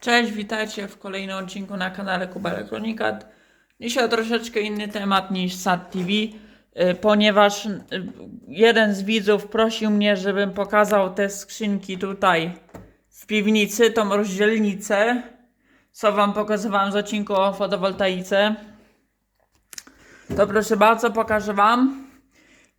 Cześć, witajcie w kolejnym odcinku na kanale Kuba Elektronikat. Dzisiaj troszeczkę inny temat niż SAT TV, y, ponieważ y, jeden z widzów prosił mnie, żebym pokazał te skrzynki tutaj w piwnicy, tą rozdzielnicę, co wam pokazywałem z odcinku o fotowoltaice. To proszę bardzo, pokażę wam.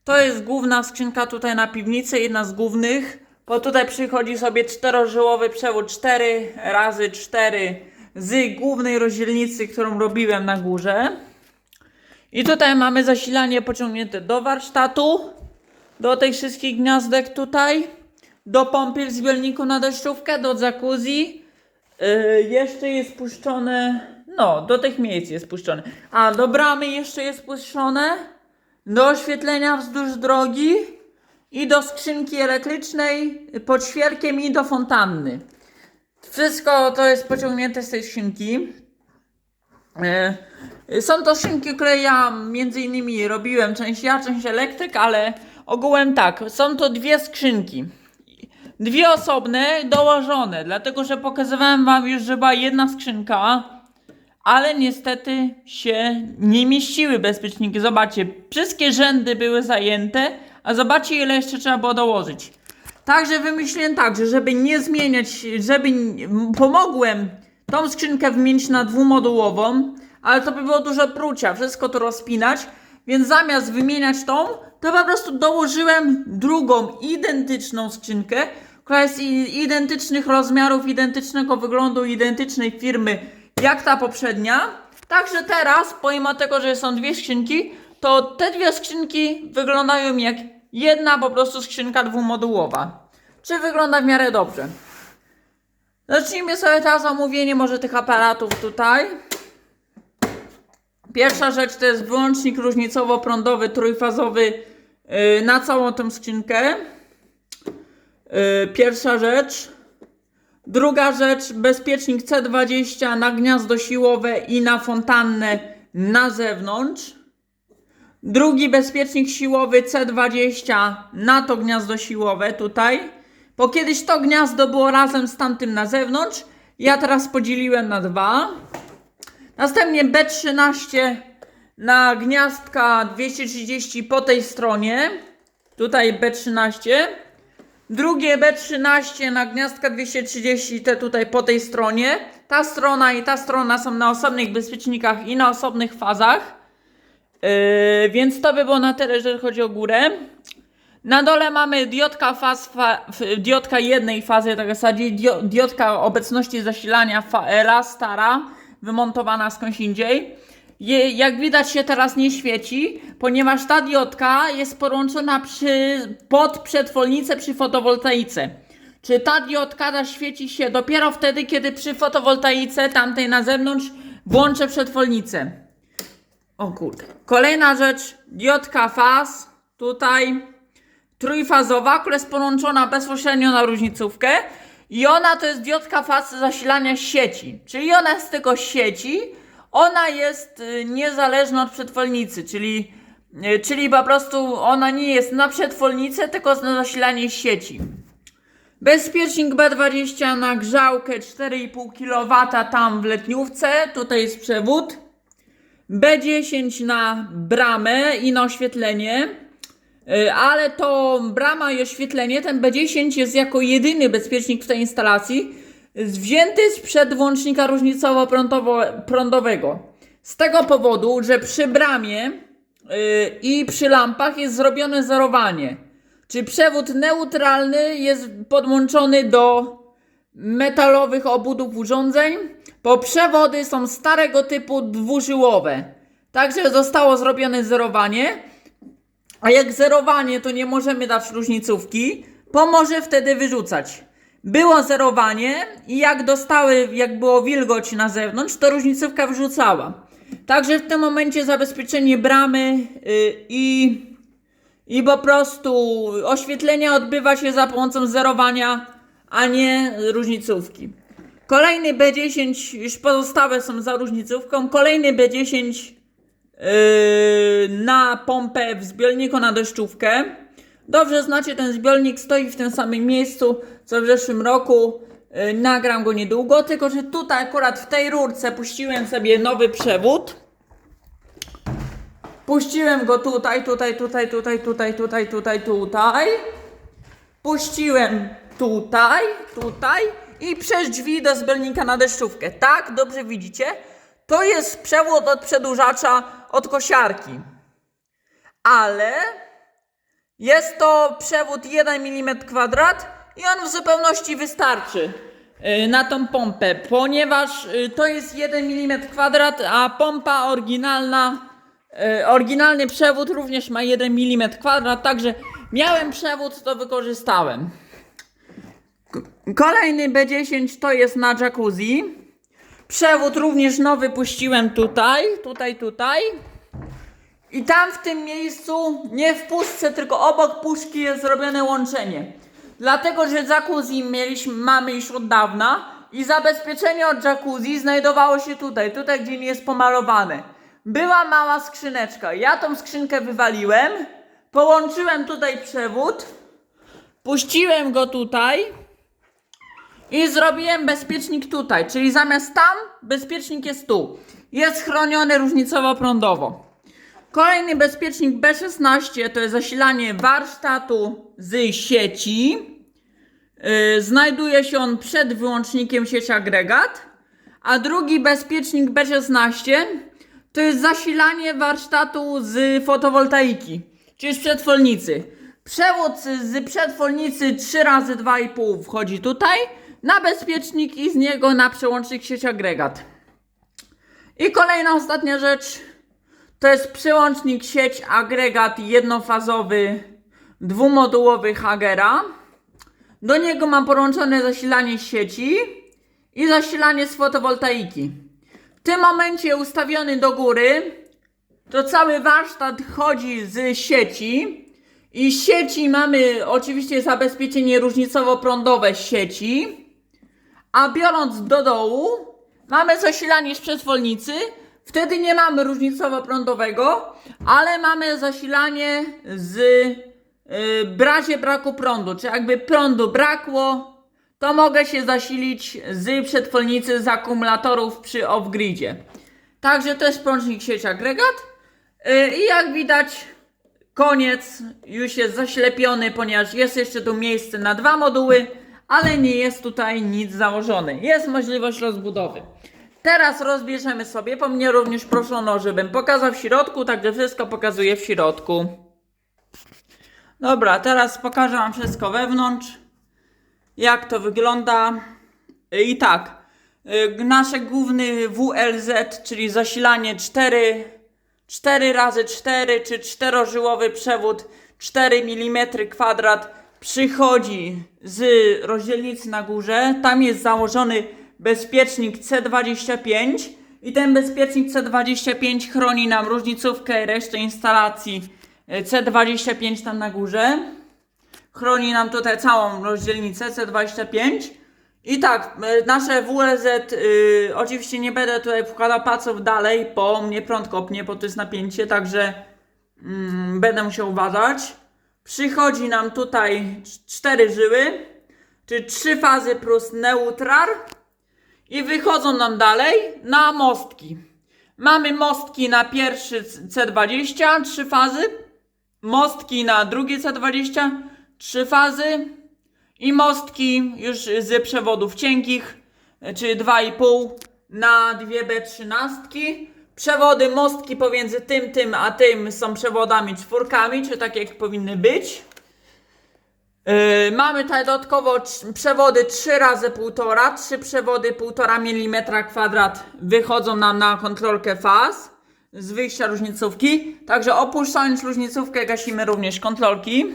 To jest główna skrzynka tutaj na piwnicy, jedna z głównych, bo tutaj przychodzi sobie czterożyłowy przewód 4 razy 4 z głównej rozdzielnicy, którą robiłem na górze. I tutaj mamy zasilanie pociągnięte do warsztatu, do tych wszystkich gniazdek tutaj, do pompy w zbiorniku na deszczówkę, do jacuzzi. Yy, jeszcze jest puszczone, no, do tych miejsc jest puszczone. A, do bramy jeszcze jest puszczone do oświetlenia wzdłuż drogi i do skrzynki elektrycznej pod świerkiem i do fontanny. Wszystko to jest pociągnięte z tej skrzynki. E, Są to skrzynki, które ja między innymi robiłem, część ja, część elektryk, ale ogółem tak, są to dwie skrzynki. Dwie osobne, dołożone, dlatego że pokazywałem wam już, że była jedna skrzynka, ale niestety się nie mieściły bezpieczniki. Zobaczcie, wszystkie rzędy były zajęte, a zobaczcie ile jeszcze trzeba było dołożyć. Także wymyśliłem tak, że żeby nie zmieniać, żeby pomogłem tą skrzynkę wymienić na dwumodułową, ale to by było dużo prucia, wszystko to rozpinać, więc zamiast wymieniać tą, to po prostu dołożyłem drugą, identyczną skrzynkę, która jest identycznych rozmiarów, identycznego wyglądu, identycznej firmy jak ta poprzednia. Także teraz, pomimo tego, że są dwie skrzynki, to te dwie skrzynki wyglądają jak jedna po prostu skrzynka dwumodułowa. Czy wygląda w miarę dobrze? Zacznijmy sobie teraz omówienie może tych aparatów tutaj. Pierwsza rzecz to jest wyłącznik różnicowo-prądowy, trójfazowy yy, na całą tą skrzynkę. Yy, pierwsza rzecz. Druga rzecz, bezpiecznik C20 na gniazdo siłowe i na fontannę na zewnątrz. Drugi bezpiecznik siłowy C20 na to gniazdo siłowe tutaj. Bo kiedyś to gniazdo było razem z tamtym na zewnątrz. Ja teraz podzieliłem na dwa. Następnie B13 na gniazdka 230 po tej stronie. Tutaj B13. Drugie B13 na gniazdka 230 te tutaj po tej stronie. Ta strona i ta strona są na osobnych bezpiecznikach i na osobnych fazach. Yy, więc to by było na tyle, jeżeli chodzi o górę. Na dole mamy diodka faz, fa, diodka jednej fazy, tak w zasadzie dio, diodka obecności zasilania fa, stara, wymontowana skądś indziej. Je, jak widać się teraz nie świeci, ponieważ ta diodka jest podłączona przy, pod przetwornicę przy fotowoltaice. Czy ta diodka zaświeci się dopiero wtedy, kiedy przy fotowoltaice tamtej na zewnątrz włączę przetwornicę. O kurde. Kolejna rzecz, diodka faz, tutaj. Trójfazowa, która jest połączona bezpośrednio na różnicówkę. I ona to jest diodka faz zasilania sieci, czyli ona jest tylko sieci, ona jest y, niezależna od przetwornicy, czyli, y, czyli po prostu ona nie jest na przetwornicę, tylko na zasilanie sieci. Bezpiecznik B20 na grzałkę 4,5 kW tam w letniówce, tutaj jest przewód. B10 na bramę i na oświetlenie, Y, ale to brama i oświetlenie, ten B10 jest jako jedyny bezpiecznik w tej instalacji wzięty sprzed włącznika różnicowo-prądowego. Z tego powodu, że przy bramie y, i przy lampach jest zrobione zerowanie. Czy przewód neutralny jest podłączony do metalowych obudów urządzeń, bo przewody są starego typu dwużyłowe. Także zostało zrobione zerowanie. A jak zerowanie, to nie możemy dać różnicówki, bo może wtedy wyrzucać. Było zerowanie i jak dostały, jak było wilgoć na zewnątrz, to różnicówka wyrzucała. Także w tym momencie zabezpieczenie bramy yy, i, i po prostu oświetlenie odbywa się za pomocą zerowania, a nie różnicówki. Kolejny B10, już pozostałe są za różnicówką. Kolejny B10 Yy, na pompę w zbiorniku na deszczówkę. Dobrze znacie ten zbiornik, stoi w tym samym miejscu co w zeszłym roku. y, nagram go niedługo, tylko że tutaj akurat w tej rurce puściłem sobie nowy przewód. Puściłem go tutaj, tutaj, tutaj, tutaj, tutaj, tutaj, tutaj, tutaj. Puściłem tutaj, tutaj i przez drzwi do zbiornika na deszczówkę. Tak, dobrze widzicie? To jest przewód od przedłużacza od kosiarki. Ale jest to przewód 1 mm kwadrat i on w zupełności wystarczy y, na tą pompę, ponieważ y, to jest 1 mm kwadrat, a pompa oryginalna, y, oryginalny przewód również ma 1 mm kwadrat, także miałem przewód, to wykorzystałem. Kolejny B10 to jest na jacuzzi. Przewód również nowy puściłem tutaj, tutaj, tutaj. I tam w tym miejscu, nie w pustce, tylko obok puszki jest zrobione łączenie. Dlatego, że jacuzzi mieliśmy, mamy już od dawna i zabezpieczenie od jacuzzi znajdowało się tutaj, tutaj gdzie nie jest pomalowane. Była mała skrzyneczka. Ja tą skrzynkę wywaliłem, połączyłem tutaj przewód, puściłem go tutaj i zrobiłem bezpiecznik tutaj, czyli zamiast tam, bezpiecznik jest tu. Jest chroniony różnicowo-prądowo. Kolejny bezpiecznik B16 to jest zasilanie warsztatu z sieci. Yy, znajduje się on przed wyłącznikiem sieci agregat. A drugi bezpiecznik B16 to jest zasilanie warsztatu z fotowoltaiki, czyli z przetwornicy. Przewód z przetwornicy 3 razy 2,5 wchodzi tutaj na bezpiecznik i z niego na przełącznik sieci agregat. I kolejna ostatnia rzecz to jest przełącznik sieć agregat jednofazowy dwumodułowy Hagera. Do niego mam połączone zasilanie sieci i zasilanie z fotowoltaiki. W tym momencie ustawiony do góry to cały warsztat chodzi z sieci i sieci mamy oczywiście zabezpieczenie różnicowo-prądowe sieci, a biorąc do dołu mamy zasilanie z przetwornicy, wtedy nie mamy różnicowo-prądowego, ale mamy zasilanie z yy, braku prądu, czy jakby prądu brakło, to mogę się zasilić z przetwornicy z akumulatorów przy off-gridzie. Także to jest prążnik sieć agregat. Yy, i jak widać koniec. Już jest zaślepiony, ponieważ jest jeszcze tu miejsce na dwa moduły, ale nie jest tutaj nic założone. Jest możliwość rozbudowy. Teraz rozbierzemy sobie, po mnie również proszono, żebym pokazał w środku, także wszystko pokazuję w środku. Dobra, teraz pokażę Wam wszystko wewnątrz, jak to wygląda. I tak, y, nasze główny WLZ, czyli zasilanie 4, 4 razy 4 czy czterożyłowy przewód 4 mm kwadrat przychodzi z rozdzielnicy na górze. Tam jest założony bezpiecznik C25 i ten bezpiecznik C25 chroni nam różnicówkę resztę instalacji e, C25 tam na górze. Chroni nam tutaj całą rozdzielnicę C25. I tak, nasze WLZ, y, oczywiście nie będę tutaj wkładał palców dalej, bo mnie prąd kopnie, bo to jest napięcie, także mm, będę musiał uważać. Przychodzi nam tutaj cz- cztery żyły, czy trzy fazy plus neutral. I wychodzą nam dalej na mostki. Mamy mostki na pierwszy C20, trzy fazy. Mostki na drugie C20, trzy fazy. I mostki już z przewodów cienkich, czyli 2,5 na dwie B13. Przewody, mostki pomiędzy tym, tym a tym są przewodami czwórkami, czy tak jak powinny być. Yy, mamy tutaj dodatkowo przewody 3 razy 1,5, trzy przewody 1,5 mm kwadrat wychodzą nam na kontrolkę faz z wyjścia różnicówki. Także opuszczając różnicówkę gasimy również kontrolki.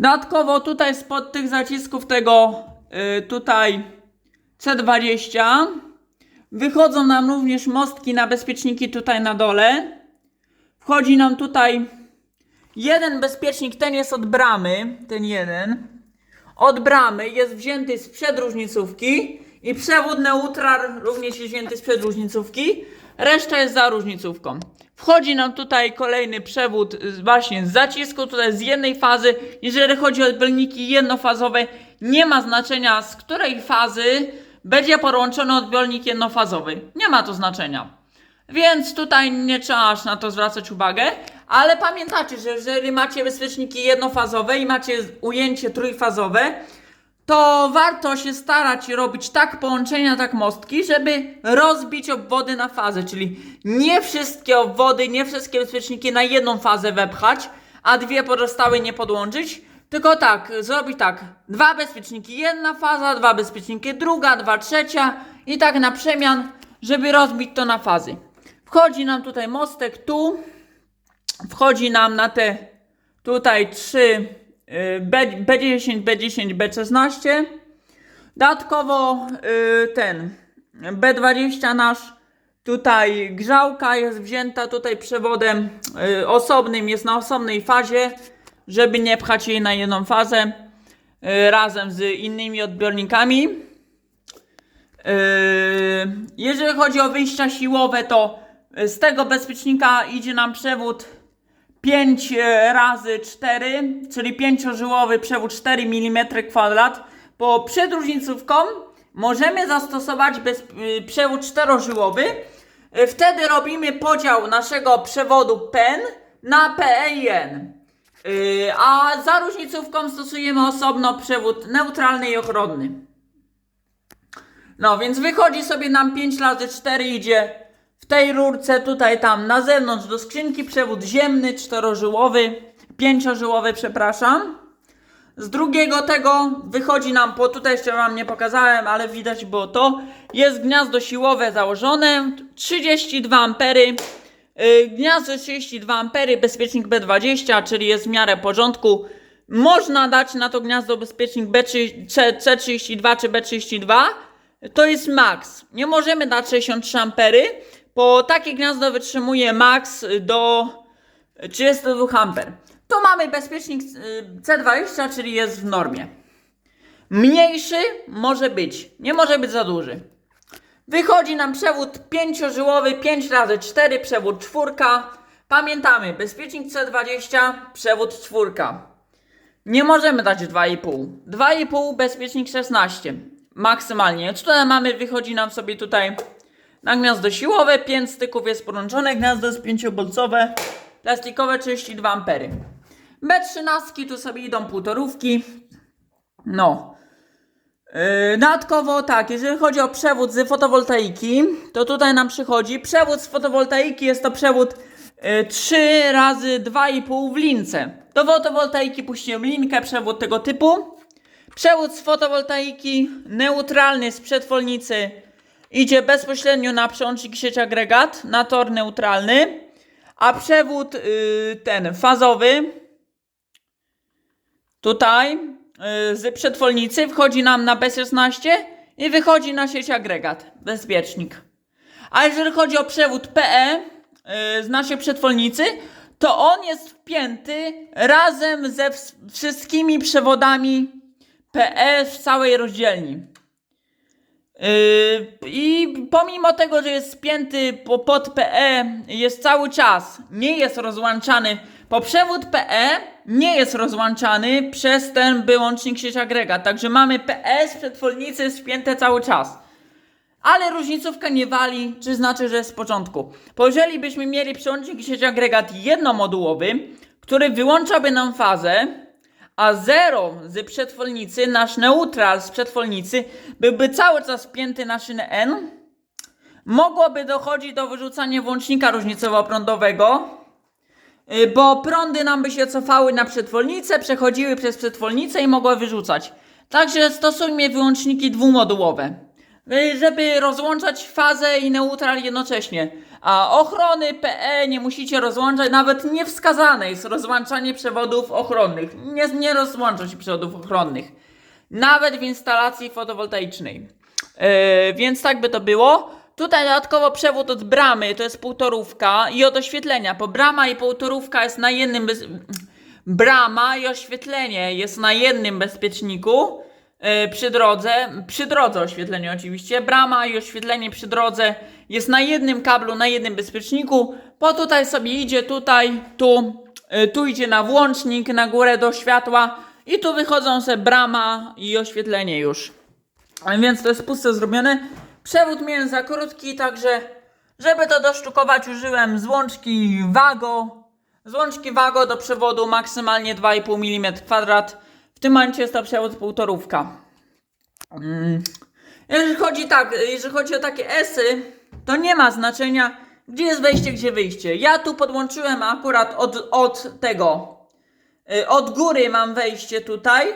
Dodatkowo tutaj spod tych zacisków tego yy, tutaj C20 wychodzą nam również mostki na bezpieczniki tutaj na dole. Wchodzi nam tutaj Jeden bezpiecznik, ten jest od bramy, ten jeden. Od bramy jest wzięty z przedróżnicówki i przewód neutral również jest wzięty z przedróżnicówki. Reszta jest za różnicówką. Wchodzi nam tutaj kolejny przewód właśnie z zacisku, tutaj z jednej fazy. Jeżeli chodzi o odbiorniki jednofazowe, nie ma znaczenia z której fazy będzie podłączony odbiornik jednofazowy. Nie ma to znaczenia. Więc tutaj nie trzeba aż na to zwracać uwagę, ale pamiętacie, że jeżeli macie bezpieczniki jednofazowe i macie ujęcie trójfazowe, to warto się starać robić tak połączenia, tak mostki, żeby rozbić obwody na fazę, czyli nie wszystkie obwody, nie wszystkie bezpieczniki na jedną fazę wepchać, a dwie pozostałe nie podłączyć, tylko tak, zrobić tak, dwa bezpieczniki jedna faza, dwa bezpieczniki druga, dwa trzecia i tak na przemian, żeby rozbić to na fazy. Wchodzi nam tutaj mostek tu, wchodzi nam na te tutaj trzy y, B, B10, B10, B16. Dodatkowo y, ten B20 nasz tutaj grzałka jest wzięta tutaj przewodem y, osobnym, jest na osobnej fazie, żeby nie pchać jej na jedną fazę y, razem z innymi odbiornikami. Yy, Jeżeli chodzi o wyjścia siłowe, to z tego bezpiecznika idzie nam przewód 5 razy 4, czyli 5-żyłowy przewód 4 mm kwadrat. Bo przed różnicówką możemy zastosować bez, przewód 4-żyłowy. Yy, Wtedy robimy podział naszego przewodu PEN na PE i N. Yy, A za różnicówką stosujemy osobno przewód neutralny i ochronny. No, więc wychodzi sobie nam 5 razy 4 idzie w tej rurce, tutaj tam na zewnątrz do skrzynki przewód ziemny, czterożyłowy, pięciożyłowy, przepraszam. Z drugiego tego wychodzi nam, po tutaj jeszcze wam nie pokazałem, ale widać było to, jest gniazdo siłowe założone, 32 ampery, gniazdo 32 ampery, bezpiecznik B20, czyli jest w miarę porządku. Można dać na to gniazdo bezpiecznik B3, C, C32 czy B32, to jest max. Nie możemy dać 63 ampery, bo takie gniazdo wytrzymuje max do 32 amper. Tu mamy bezpiecznik y, C20, czyli jest w normie. Mniejszy może być, nie może być za duży. Wychodzi nam przewód 5-żyłowy, 5 razy 4 przewód czwórka. Pamiętamy, bezpiecznik C20, przewód czwórka. Nie możemy dać 2,5. 2,5 bezpiecznik 16. Maksymalnie. Tutaj mamy, wychodzi nam sobie tutaj na gniazdo siłowe, 5 styków jest podłączone, gniazdo jest 5-bolcowe, plastikowe 32 ampery. B13 tu sobie idą półtorówki. No. Yy, dodatkowo tak, jeżeli chodzi o przewód z fotowoltaiki, to tutaj nam przychodzi przewód z fotowoltaiki, jest to przewód yy, 3 razy 2,5 w lince. Do fotowoltaiki puściłem linkę, przewód tego typu. Przewód z fotowoltaiki neutralny z przetwornicy idzie bezpośrednio na przełącznik sieć agregat, na tor neutralny, a przewód yy, ten fazowy tutaj yy, z przetwornicy wchodzi nam na B16 i wychodzi na sieć agregat, bezpiecznik. A jeżeli chodzi o przewód PE yy, z naszej przetwornicy, to on jest wpięty razem ze ws- wszystkimi przewodami PE w całej rozdzielni. Yy, I pomimo tego, że jest spięty po- pod PE, jest cały czas, nie jest rozłączany, bo przewód PE nie jest rozłączany przez ten wyłącznik sieć agregat. Także mamy z przetwornicy spięte cały czas. Ale różnicówka nie wali, czy znaczy, że jest w porządku. Bo jeżeli byśmy mieli przełącznik sieć agregat jednomodułowy, który wyłączałby nam fazę, a zero z przetwornicy, nasz neutral z przetwornicy, byłby cały czas spięty na szynę N, mogłoby dochodzić do wyrzucania włącznika różnicowo-prądowego, bo prądy nam by się cofały na przetwornicę, przechodziły przez przetwornicę i mogły wyrzucać. Także stosujmy wyłączniki dwumodułowe, y, żeby rozłączać fazę i neutral jednocześnie. A ochrony PE nie musicie rozłączać, nawet nie wskazane jest rozłączanie przewodów ochronnych. Nie, nie rozłącza się przewodów ochronnych. Nawet w instalacji fotowoltaicznej. Yy, więc tak by to było. Tutaj dodatkowo przewód od bramy, to jest półtorówka i od oświetlenia, bo brama i półtorówka jest na jednym bez... Brama i oświetlenie jest na jednym bezpieczniku yy, przy drodze, przy drodze oświetlenie oczywiście, brama i oświetlenie przy drodze jest na jednym kablu, na jednym bezpieczniku, bo tutaj sobie idzie, tutaj, tu, yy, tu idzie na włącznik, na górę do światła I tu wychodzą se brama i oświetlenie już. Więc to jest puste zrobione. Przewód miałem za krótki, także żeby to dosztukować użyłem złączki Wago. Złączki Wago do przewodu maksymalnie 2,5 mm kwadrat. W tym momencie jest to przewód półtorówka. Mm. Jeżeli chodzi tak, jeżeli chodzi o takie esy, to nie ma znaczenia, gdzie jest wejście, gdzie wyjście. Ja tu podłączyłem akurat od, od tego, y, od góry mam wejście tutaj,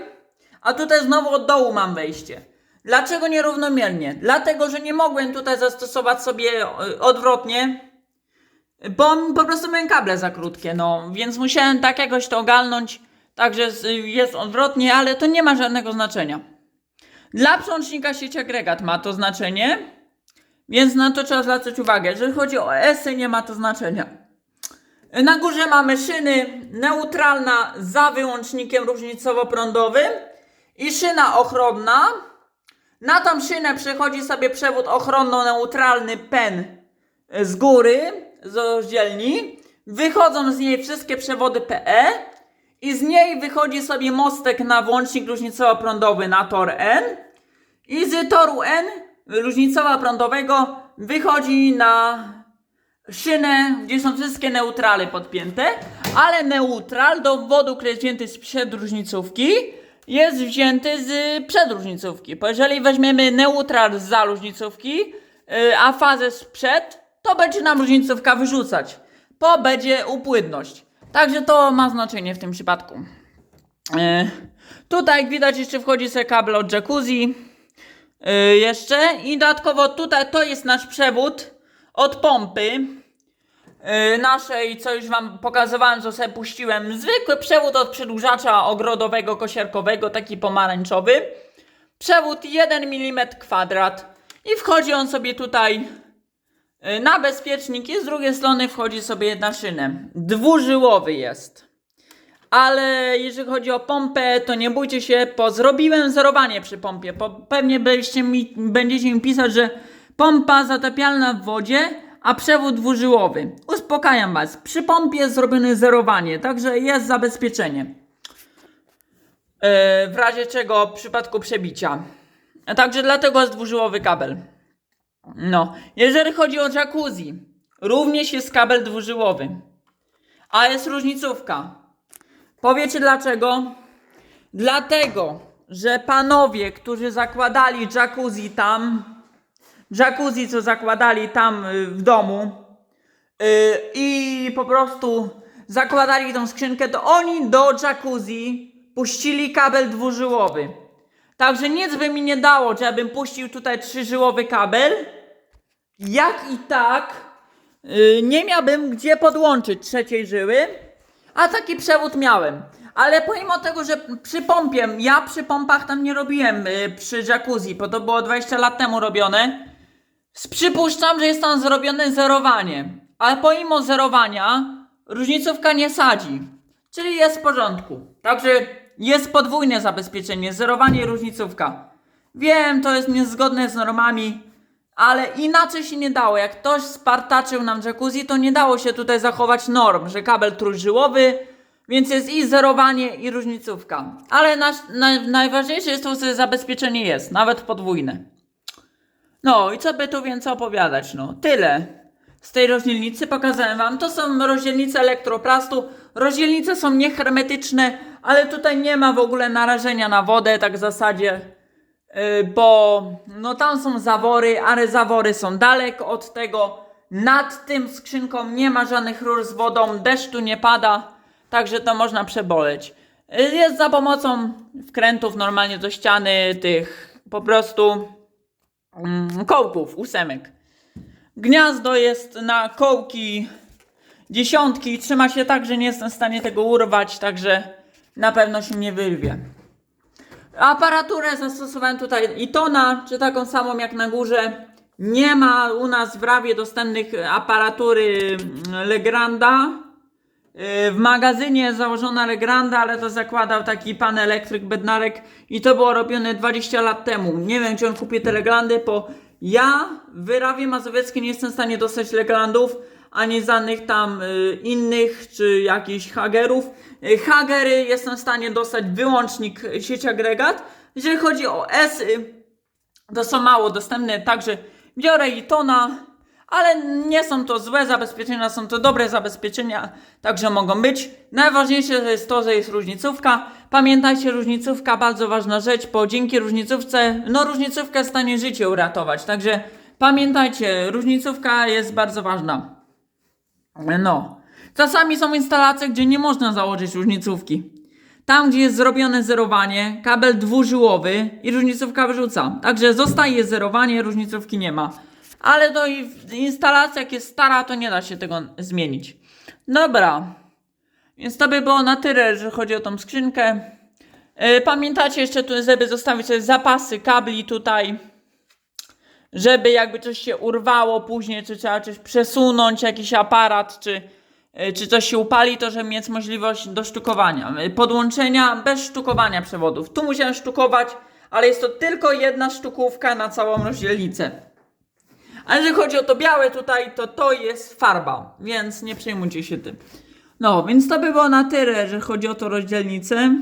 a tutaj znowu od dołu mam wejście. Dlaczego nierównomiernie? Dlatego, że nie mogłem tutaj zastosować sobie y, odwrotnie, bo po prostu miałem kable za krótkie, no, więc musiałem tak jakoś to ogarnąć, także jest odwrotnie, ale to nie ma żadnego znaczenia. Dla przełącznika sieci agregat ma to znaczenie, więc na to trzeba zwracać uwagę. Jeżeli chodzi o ESy, nie ma to znaczenia. Na górze mamy szyny neutralna za wyłącznikiem różnicowo-prądowym i szyna ochronna. Na tą szynę przechodzi sobie przewód ochronno-neutralny PEN z góry, z rozdzielni. Wychodzą z niej wszystkie przewody PE i z niej wychodzi sobie mostek na włącznik różnicowo-prądowy na tor N. I z toru N różnicowo-prądowego wychodzi na szynę, gdzie są wszystkie neutrale podpięte, ale neutral do wodu, który jest wzięty z przedróżnicówki, jest wzięty z przedróżnicówki. Bo jeżeli weźmiemy neutral z za różnicówki, yy, a fazę sprzed, to będzie nam różnicówka wyrzucać, bo będzie upłynność. Także to ma znaczenie w tym przypadku. Yy, tutaj jak widać jeszcze wchodzi sobie kabel od jacuzzi. Yy, jeszcze i dodatkowo tutaj to jest nasz przewód od pompy naszej, co już wam pokazywałem, co sobie puściłem. Zwykły przewód od przedłużacza ogrodowego, kosiarkowego, taki pomarańczowy. Przewód 1 mm kwadrat i wchodzi on sobie tutaj yy, na bezpiecznik i z drugiej strony wchodzi sobie na szynę. Dwużyłowy jest. Ale jeżeli chodzi o pompę, to nie bójcie się, bo zrobiłem zerowanie przy pompie. Pewnie byście mi, będziecie mi pisać, że pompa zatapialna w wodzie, a przewód dwużyłowy. Uspokajam was, przy pompie jest zrobione zerowanie, także jest zabezpieczenie. E, w razie czego w przypadku przebicia. A Także dlatego jest dwużyłowy kabel. No, jeżeli chodzi o jacuzzi, również jest kabel dwużyłowy, a jest różnicówka. Powiecie dlaczego? Dlatego, że panowie, którzy zakładali jacuzzi tam, jacuzzi co zakładali tam y, w domu y, i po prostu zakładali tą skrzynkę, to oni do jacuzzi puścili kabel dwużyłowy. Także nic by mi nie dało, że ja bym puścił tutaj trzyżyłowy kabel, jak i tak y, nie miałbym gdzie podłączyć trzeciej żyły, a taki przewód miałem. Ale pomimo tego, że przy pompie, ja przy pompach tam nie robiłem y, przy jacuzzi, bo to było 20 lat temu robione. Przypuszczam, że jest tam zrobione zerowanie. Ale pomimo zerowania różnicówka nie sadzi. Czyli jest w porządku. Także jest podwójne zabezpieczenie, zerowanie i różnicówka. Wiem, to jest niezgodne z normami, ale inaczej się nie dało. Jak ktoś spartaczył nam jacuzzi, to nie dało się tutaj zachować norm, że kabel trójżyłowy, więc jest i zerowanie, i różnicówka. Ale najważniejsze jest to, że zabezpieczenie jest, nawet podwójne. No i co by tu więcej opowiadać, no tyle. Z tej rozdzielnicy pokazałem wam, to są rozdzielnice elektroplastu. Rozdzielnice są niehermetyczne, ale tutaj nie ma w ogóle narażenia na wodę, tak w zasadzie. Yy, bo no tam są zawory, ale zawory są daleko od tego. Nad tym skrzynką nie ma żadnych rur z wodą, deszcz tu nie pada, także to można przeboleć. Yy, Jest za pomocą wkrętów normalnie do ściany, tych po prostu mm, kołków, ósemek. Gniazdo jest na kołki dziesiątki, trzyma się tak, że nie jestem w stanie tego urwać, także na pewno się nie wyrwie. Aparaturę zastosowałem tutaj Itona, czy taką samą jak na górze. Nie ma u nas w Rawie dostępnych aparatury mm, Legranda. Yy, W magazynie założona Legranda, ale to zakładał taki pan elektryk Bednarek i to było robione 20 lat temu. Nie wiem, czy on kupi te Legrandy, bo ja w Rawie Mazowieckiej nie jestem w stanie dostać Legrandów, ani żadnych tam y, innych, czy jakichś hagerów. Y, hagery jestem w stanie dostać wyłącznik sieci agregat. Jeżeli chodzi o S-y, to są mało dostępne, także biorę Itona, ale nie są to złe zabezpieczenia, są to dobre zabezpieczenia, także mogą być. Najważniejsze jest to, że jest różnicówka. Pamiętajcie, różnicówka bardzo ważna rzecz, bo dzięki różnicówce, no różnicówka w stanie życie uratować, także pamiętajcie, różnicówka jest bardzo ważna. No. Czasami są instalacje, gdzie nie można założyć różnicówki. Tam, gdzie jest zrobione zerowanie, kabel dwużyłowy i różnicówka wyrzuca. Także zostaje zerowanie, różnicówki nie ma. Ale w instalacji, jak jest stara, to nie da się tego zmienić. Dobra. Więc to by było na tyle, jeżeli chodzi o tą skrzynkę. Yy, Pamiętacie jeszcze tu, żeby zostawić sobie zapasy kabli tutaj żeby jakby coś się urwało później, czy trzeba coś przesunąć, jakiś aparat, czy, y, czy coś się upali, to żeby mieć możliwość do sztukowania. Y, Podłączenia bez sztukowania przewodów. Tu musiałem sztukować, ale jest to tylko jedna sztukówka na całą rozdzielnicę. A jeżeli chodzi o to białe tutaj, to to jest farba, więc nie przejmujcie się tym. No, więc to by było na tyle, jeżeli chodzi o to rozdzielnicę.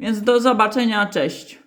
Więc do zobaczenia, cześć.